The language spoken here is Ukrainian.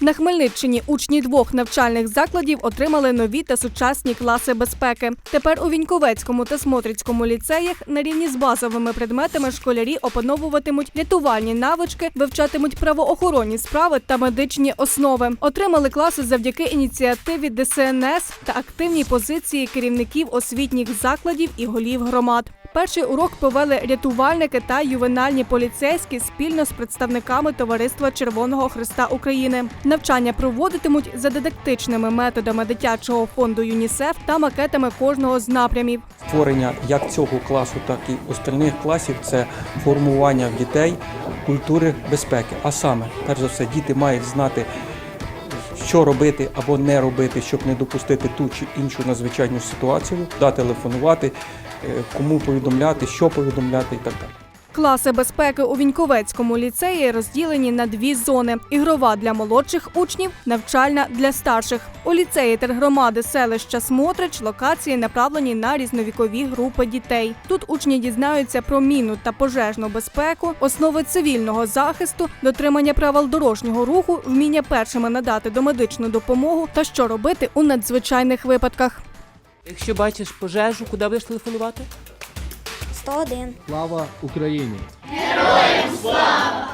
На Хмельниччині учні двох навчальних закладів отримали нові та сучасні класи безпеки. Тепер у Віньковецькому та Смотрицькому ліцеях на рівні з базовими предметами школярі опановуватимуть рятувальні навички, вивчатимуть правоохоронні справи та медичні основи. Отримали класи завдяки ініціативі ДСНС та активній позиції керівників освітніх закладів і голів громад. Перший урок провели рятувальники та ювенальні поліцейські спільно з представниками товариства Червоного Христа України. Навчання проводитимуть за дидактичними методами дитячого фонду ЮНІСЕФ та макетами кожного з напрямів. Створення як цього класу, так і остальних класів це формування в дітей культури безпеки. А саме, перш за все, діти мають знати, що робити або не робити, щоб не допустити ту чи іншу надзвичайну ситуацію, де телефонувати, е, кому повідомляти, що повідомляти і так далі. Класи безпеки у Віньковецькому ліцеї розділені на дві зони: ігрова для молодших учнів, навчальна для старших. У ліцеї тергромади селища Смотрич локації направлені на різновікові групи дітей. Тут учні дізнаються про міну та пожежну безпеку, основи цивільного захисту, дотримання правил дорожнього руху, вміння першими надати домедичну допомогу та що робити у надзвичайних випадках. Якщо бачиш пожежу, куди будеш телефонувати? 101. Слава Україні! Героям слава!